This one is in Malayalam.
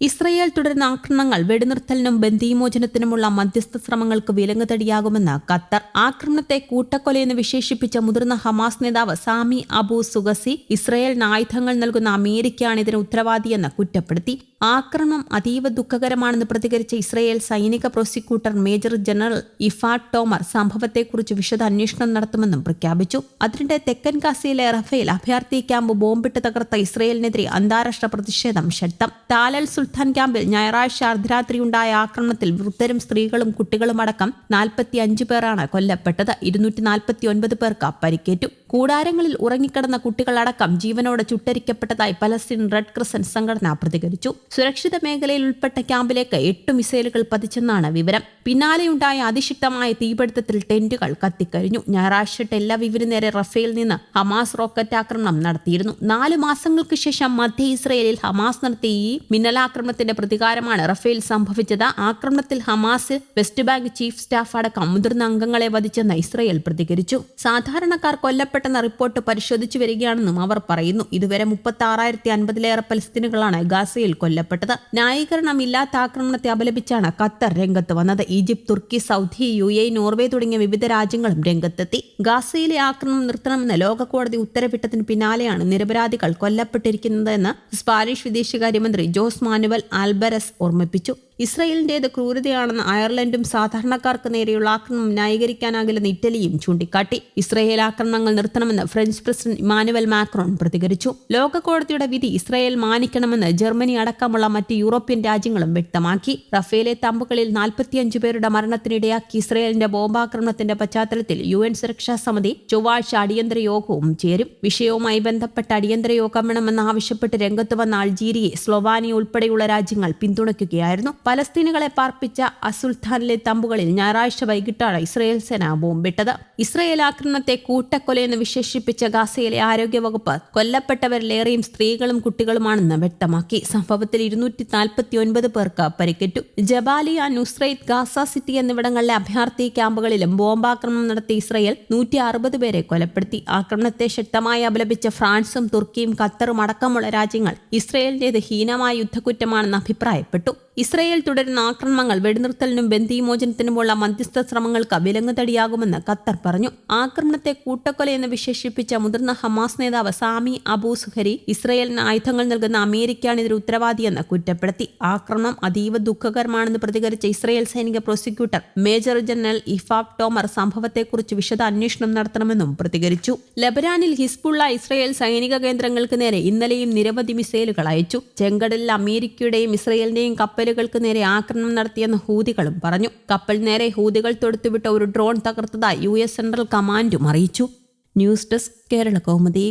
ഇസ്രയേൽ തുടരുന്ന ആക്രമണങ്ങൾ വെടിനിർത്തലിനും ബന്ദിമോചനത്തിനുമുള്ള മധ്യസ്ഥ ശ്രമങ്ങൾക്ക് വിലങ്ങുതടിയാകുമെന്ന് ഖത്തർ ആക്രമണത്തെ കൂട്ടക്കൊലയെന്ന് വിശേഷിപ്പിച്ച മുതിർന്ന ഹമാസ് നേതാവ് സാമി അബു സുഗസി ഇസ്രയേലിന് ആയുധങ്ങൾ നൽകുന്ന അമേരിക്കയാണ് ഇതിന് ഉത്തരവാദിയെന്ന് കുറ്റപ്പെടുത്തി. ആക്രമണം അതീവ ദുഃഖകരമാണെന്ന് പ്രതികരിച്ച ഇസ്രയേൽ സൈനിക prosecutor major general Yifat Tomer സംഭവത്തെക്കുറിച്ച് വിശദ അന്വേഷണം നടത്തുമെന്നും പ്രഖ്യാപിച്ചു. അതിനിടെ തെക്കൻ ഗാസയിലെ റഫേൽ അഭയാർത്ഥി ക്യാമ്പ് ബോംബിട്ട് തകർത്ത ഇസ്രയേലിനെതിരെ അന്താരാഷ്ട്ര പ്രതിഷേധം ശക്തം. താലൽ സുൽത്താൻ ക്യാമ്പിൽ ഞായറാഴ്ച അർദ്ധരാത്രിയുണ്ടായ ആക്രമണത്തിൽ വൃദ്ധരും സ്ത്രീകളും കുട്ടികളും അടക്കം നാൽപ്പത്തി അഞ്ച് പേരാണ് കൊല്ലപ്പെട്ടത്. ഇരുന്നൂറ്റി നാൽപ്പത്തി ഒൻപത് പേർക്ക് പരിക്കേറ്റു. കൂടാരങ്ങളിൽ ഉറങ്ങിക്കിടന്ന കുട്ടികളടക്കം ജീവനോടെ ചുട്ടരിക്കപ്പെട്ടതായി പലസ്തീൻ റെഡ് ക്രിസന്റ് സംഘടന പ്രതികരിച്ചു. സുരക്ഷിത മേഖലയിൽ ഉൾപ്പെട്ട ക്യാമ്പിലേക്ക് എട്ട് മിസൈലുകൾ പതിച്ചെന്നാണ് വിവരം. പിന്നാലെയുണ്ടായ അതിശക്തമായ തീപിടുത്തത്തിൽ ടെന്റുകൾ കത്തിക്കഴിഞ്ഞു. ഞായറാഴ്ച ടെല്ലവിവിന് നേരെ റഫേൽ നിന്ന് ഹമാസ് റോക്കറ്റ് ആക്രമണം നടത്തിയിരുന്നു. നാല് മാസങ്ങൾക്ക് ശേഷം മധ്യ ഇസ്രയേലിൽ ഹമാസ് നടത്തിയ ഈ മിന്നലാക്രമണത്തിന്റെ പ്രതികാരമാണ് റഫേൽ സംഭവിച്ചത്. ആക്രമണത്തിൽ Hamas West Bank chief staff അടക്കം മുതിർന്ന അംഗങ്ങളെ വധിച്ചെന്ന് ഇസ്രയേൽ പ്രതികരിച്ചു. സാധാരണക്കാർ കൊല്ലപ്പെട്ടെന്ന റിപ്പോർട്ട് പരിശോധിച്ചു വരികയാണെന്നും അവർ പറയുന്നു. ഇതുവരെ മുപ്പത്തി ആറായിരത്തി അൻപതിലേറെ പലസ്തീനുകളാണ് ഗാസയിൽ കൊല്ലപ്പെട്ടത്. ന്യായീകരണമില്ലാത്ത ആക്രമണത്തെ അപലപിച്ചാണ് ഖത്തർ രംഗത്ത് വന്നത്. ഈജിപ്ത് തുർക്കി സൗദി യു എ നോർവേ തുടങ്ങിയ വിവിധ രാജ്യങ്ങളും രംഗത്തെത്തി. ഗാസയിലെ ആക്രമണം നിർത്തണമെന്ന് ലോക കോടതി ഉത്തരവിട്ടതിന് പിന്നാലെയാണ് നിരപരാധികൾ കൊല്ലപ്പെട്ടിരിക്കുന്നതെന്ന് സ്പാനിഷ് വിദേശകാര്യമന്ത്രി ജോസ് മാനുവൽ ആൽബറസ് ഓർമ്മിപ്പിച്ചു. ഇസ്രയേലിന്റേത് ക്രൂരതയാണെന്ന് അയർലൻഡും സാധാരണക്കാർക്ക് നേരെയുള്ള ആക്രമണം ന്യായീകരിക്കാനാകില്ലെന്ന് ഇറ്റലിയും ചൂണ്ടിക്കാട്ടി. ഇസ്രയേൽ ആക്രമണങ്ങൾ നിർത്തണമെന്ന് ഫ്രഞ്ച് പ്രസിഡന്റ് ഇമാനുവൽ മാക്രോൺ പ്രതികരിച്ചു. ലോക കോടതിയുടെ വിധി ഇസ്രയേൽ മാനിക്കണമെന്ന് ജർമ്മനി അടക്കമുള്ള മറ്റ് യൂറോപ്യൻ രാജ്യങ്ങളും വ്യക്തമാക്കി. റഫേലെ തമ്പുകളിൽ നാൽപ്പത്തിയഞ്ച് പേരുടെ മരണത്തിനിടയാക്കി ഇസ്രയേലിന്റെ ബോംബാക്രമണത്തിന്റെ പശ്ചാത്തലത്തിൽ യു എൻ സുരക്ഷാ സമിതി ചൊവ്വാഴ്ച അടിയന്തര യോഗവും ചേരും. വിഷയവുമായി ബന്ധപ്പെട്ട അടിയന്തര യോഗം വേണമെന്ന് ആവശ്യപ്പെട്ട് രംഗത്ത് വന്ന അൾജീരിയെ സ്ലൊവാനിയ ഉൾപ്പെടെയുള്ള രാജ്യങ്ങൾ പിന്തുണയ്ക്കുകയായിരുന്നു. പലസ്തീനുകളെ പാർപ്പിച്ച അസുൽത്താനിലെ തമ്പുകളിൽ ഞായറാഴ്ച വൈകിട്ടാണ് ഇസ്രയേൽ സേന ബോംബിട്ടത്. ഇസ്രയേൽ ആക്രമണത്തെ കൂട്ടക്കൊലയെന്ന് വിശേഷിപ്പിച്ച ഗാസയിലെ ആരോഗ്യവകുപ്പ് കൊല്ലപ്പെട്ടവരിലേറെയും സ്ത്രീകളും കുട്ടികളുമാണെന്ന് വ്യക്തമാക്കി. സംഭവത്തിൽ ഇരുന്നൂറ്റി നാൽപ്പത്തി ഒൻപത് പേർക്ക് പരിക്കേറ്റു. ജബാലിയ നുസ്രൈറ്റ് ഗാസ സിറ്റി എന്നിവിടങ്ങളിലെ അഭയാർത്ഥി ക്യാമ്പുകളിലും ബോംബാക്രമണം നടത്തിയ ഇസ്രയേൽ നൂറ്റി അറുപത് പേരെ കൊലപ്പെടുത്തി. ആക്രമണത്തെ ശക്തമായി അപലപിച്ച ഫ്രാൻസും തുർക്കിയും ഖത്തറും അടക്കമുള്ള രാജ്യങ്ങൾ ഇസ്രയേലിന്റേത് ഹീനമായ യുദ്ധക്കുറ്റമാണെന്ന് അഭിപ്രായപ്പെട്ടു. ഇസ്രയേൽ തുടരുന്ന ആക്രമണങ്ങൾ വെടിനിർത്തലിനും ബന്ദിമോചനത്തിനുമുള്ള മധ്യസ്ഥ ശ്രമങ്ങൾക്ക് വിലങ്ങുതടിയാകുമെന്ന് ഖത്തർ പറഞ്ഞു. ആക്രമണത്തെ കൂട്ടക്കൊലയെന്ന് വിശേഷിപ്പിച്ച മുതിർന്ന ഹമാസ് നേതാവ് സാമി അബൂ സുഹരി ഇസ്രയേലിന് ആയുധങ്ങൾ നൽകുന്ന അമേരിക്കയാണ് ഇതിന് ഉത്തരവാദിയെന്ന് കുറ്റപ്പെടുത്തി. ആക്രമണം അതീവ ദുഃഖകരമാണെന്ന് പ്രതികരിച്ച ഇസ്രയേൽ സൈനിക prosecutor major general Yifat Tomer സംഭവത്തെക്കുറിച്ച് വിശദ അന്വേഷണം നടത്തണമെന്നും പ്രതികരിച്ചു. ലബനാനിൽ ഹിസ്ബുള്ള ഇസ്രയേൽ സൈനിക കേന്ദ്രങ്ങൾക്ക് നേരെ ഇന്നലെയും നിരവധി മിസൈലുകൾ അയച്ചു. ചെങ്കടലിൽ അമേരിക്കയുടെയും ഇസ്രയേലിന്റെയും കപ്പലുകൾക്ക് നേരെ ആക്രമണം നടത്തിയെന്ന് ഹൂതികളും പറഞ്ഞു. കപ്പൽ നേരെ ഹൂതികൾ തൊടുത്തുവിട്ട ഒരു ഡ്രോൺ തകർത്തതായി യു സെൻട്രൽ കമാൻഡും അറിയിച്ചു. News desk Kerala Kaumudi.